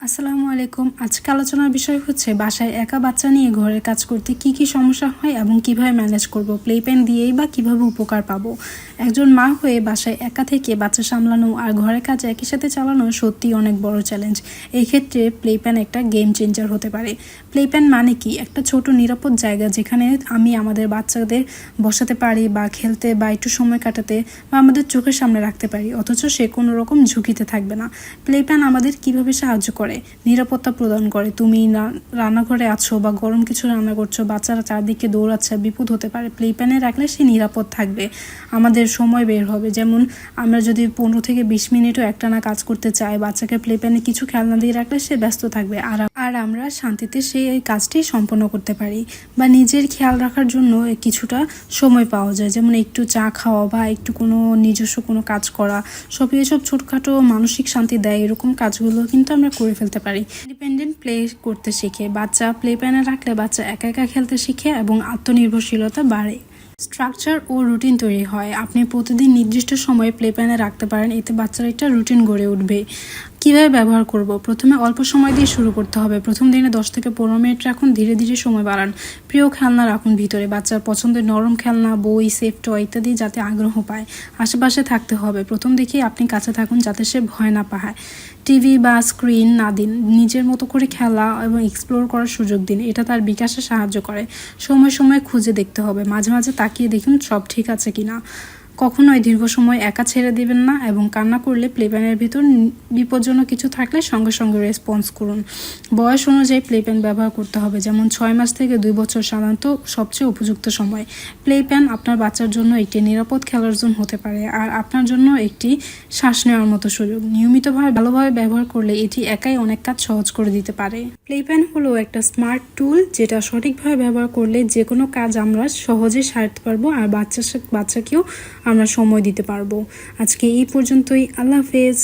আসসালামু আলাইকুম। আজকে আলোচনার বিষয় হচ্ছে, বাসায় একা বাচ্চা নিয়ে ঘরের কাজ করতে কি কি সমস্যা হয় এবং কীভাবে ম্যানেজ করব প্লে প্যান দিয়েই বা কীভাবে উপকার পাবো? একজন মা হয়ে বাসায় একা থেকে বাচ্চা সামলানো আর ঘরের কাজ একই সাথে চালানো সত্যি অনেক বড় চ্যালেঞ্জ এই ক্ষেত্রে প্লে প্যান একটা গেম চেঞ্জার হতে পারে। প্লে প্যান মানে কি? একটা ছোট নিরাপদ জায়গা যেখানে আমি আমাদের বাচ্চাদের বসাতে পারি বা খেলতে বা একটু সময় কাটাতে বা আমাদের চোখের সামনে রাখতে পারি, অথচ সে কোনো রকম ঝুঁকিতে থাকবে না। প্লে প্যান আমাদের কীভাবে সাহায্য করে? নিরাপত্তা প্রদান করে। তুমি রান্নাঘরে আছো বা গরম কিছু রান্না করছ, বাচ্চারা চারদিকে দৌড়াচ্ছে, বিপদ হতে পারে। প্লে প্যানে রাখলে সে নিরাপদ থাকবে। আমাদের সময় বের হবে। যেমন, আমরা যদি পনেরো থেকে বিশ মিনিটও একটানা কাজ করতে চাই, বাচ্চাকে প্লে প্যানে কিছু খেলনা দিয়ে রাখলে সে ব্যস্ত থাকবে। আর আর আমরা শান্তিতে সেই এই কাজটি সম্পন্ন করতে পারি বা নিজের খেয়াল রাখার জন্য কিছুটা সময় পাওয়া যায়। যেমন একটু চা খাওয়া বা একটু কোনো নিজস্ব কোনো কাজ করা। সব এসব ছোটখাটো মানসিক শান্তি দেয়, এরকম কাজগুলো কিন্তু আমরা করে ফেলতে পারি। ইন্ডিপেন্ডেন্ট প্লে করতে শিখে, বাচ্চা প্লে প্যানে রাখলে বাচ্চা একা একা খেলতে শিখে এবং আত্মনির্ভরশীলতা বাড়ে। স্ট্রাকচার ও রুটিন তৈরি হয়। আপনি প্রতিদিন নির্দিষ্ট সময়ে প্লে প্যানে রাখতে পারেন, এতে বাচ্চার একটা রুটিন গড়ে উঠবে। কীভাবে ব্যবহার করব? প্রথমে অল্প সময় দিয়ে শুরু করতে হবে। প্রথম দিনে দশ থেকে পনেরো মিনিট রাখুন, ধীরে ধীরে সময় বাড়ান। প্রিয় খেলনা রাখুন ভিতরে। বাচ্চার পছন্দের নরম খেলনা, বই, সেফ টয় ইত্যাদি যাতে আগ্রহ পায়। আশেপাশে থাকতে হবে। প্রথম দিকেই আপনি কাছে থাকুন যাতে সে ভয় না পায়। টিভি বা স্ক্রিন না দিন। নিজের মতো করে খেলা এবং এক্সপ্লোর করার সুযোগ দিন। এটা তার বিকাশে সাহায্য করে। সময় সময় খুঁজে দেখতে হবে। মাঝে মাঝে তাকিয়ে দেখুন সব ঠিক আছে কিনা। কখনোই দীর্ঘ সময় একা ছেড়ে দিবেন না এবং কান্না করলে প্লেপ্যানের ভিতর বিপজ্জনক কিছু থাকলে সঙ্গে সঙ্গে রেসপন্স করুন। বয়স অনুযায়ী প্লেপ্যান ব্যবহার করতে হবে, যেমন ছয় মাস থেকে দুই বছর সাধারণত সবচেয়ে উপযুক্ত সময়। প্লেপ্যান আপনার বাচ্চার জন্য একটি নিরাপদ খেলার জোন হতে পারে আর আপনার জন্য একটি শ্বাস নেওয়ার মতো সুযোগ। নিয়মিতভাবে ভালোভাবে ব্যবহার করলে এটি একাই অনেক কাজ সহজ করে দিতে পারে। প্লেপ্যান হলো একটা স্মার্ট টুল যেটা সঠিকভাবে ব্যবহার করলে যে কোনো কাজ আমরা সহজে সারতে পারব আর বাচ্চার সাথে বাচ্চাকেও আমরা সময় দিতে পারব। আজকে এই পর্যন্তই। আল্লাহ হাফেজ।